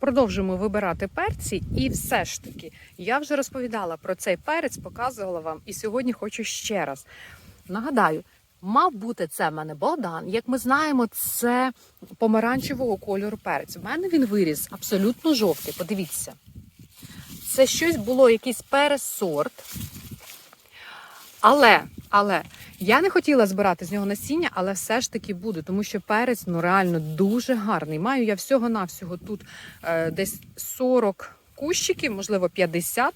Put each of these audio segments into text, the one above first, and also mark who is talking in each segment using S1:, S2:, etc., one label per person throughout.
S1: Продовжуємо вибирати перці, і все ж таки я вже розповідала про цей перець, показувала вам, і сьогодні хочу ще раз. Нагадаю, мав бути це в мене Богдан. Як ми знаємо, це помаранчевого кольору перець. У мене він виріс абсолютно жовтий. Подивіться. Це щось було, якийсь пересорт. Але, але я не хотіла збирати з нього насіння, але все ж таки буду, тому що перець ну реально дуже гарний. Маю я всього-навсього тут е, десь 40 кущиків, можливо, 50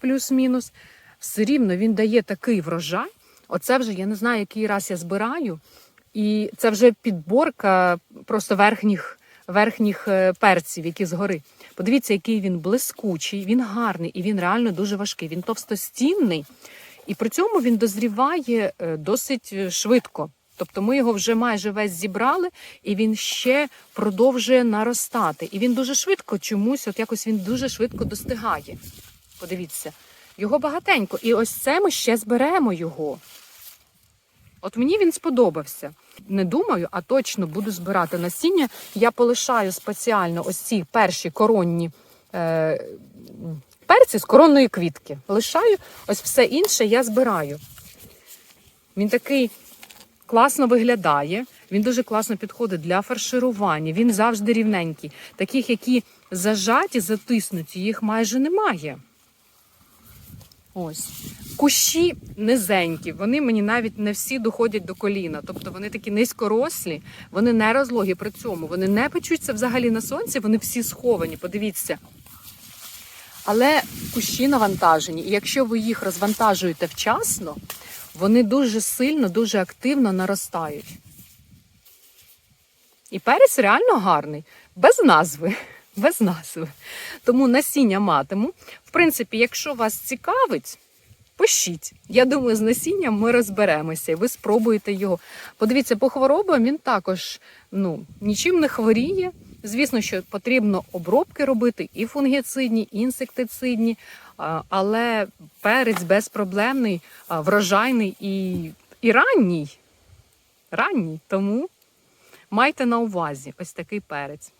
S1: плюс-мінус. Все рівно він дає такий врожай. Оце вже я не знаю, який раз я збираю. І це вже підборка просто верхніх, верхніх е, перців, які згори. Подивіться, який він блискучий, він гарний і він реально дуже важкий. Він товстостінний. І при цьому він дозріває е, досить е, швидко. Тобто ми його вже майже весь зібрали, і він ще продовжує наростати. І він дуже швидко чомусь, от якось він дуже швидко достигає. Подивіться, його багатенько. І ось це ми ще зберемо його. От мені він сподобався. Не думаю, а точно буду збирати насіння. Я полишаю спеціально ось ці перші коронні е, перці з коронної квітки. Лишаю, ось все інше я збираю. Він такий класно виглядає, він дуже класно підходить для фарширування. Він завжди рівненький. Таких, які зажаті, затиснуті, їх майже немає. Ось. Кущі низенькі, вони мені навіть не всі доходять до коліна. Тобто вони такі низькорослі, вони не розлогі при цьому. Вони не печуться взагалі на сонці, вони всі сховані. Подивіться. Але кущі навантажені, і якщо ви їх розвантажуєте вчасно, вони дуже сильно, дуже активно наростають. І перець реально гарний, без назви. Без назви. Тому насіння матиму. В принципі, якщо вас цікавить, пишіть. Я думаю, з насінням ми розберемося, і ви спробуєте його. Подивіться, по хворобам він також ну, нічим не хворіє. Звісно, що потрібно обробки робити і фунгіцидні, і інсектицидні, але перець безпроблемний, врожайний і, і ранній. Ранній. Тому майте на увазі ось такий перець.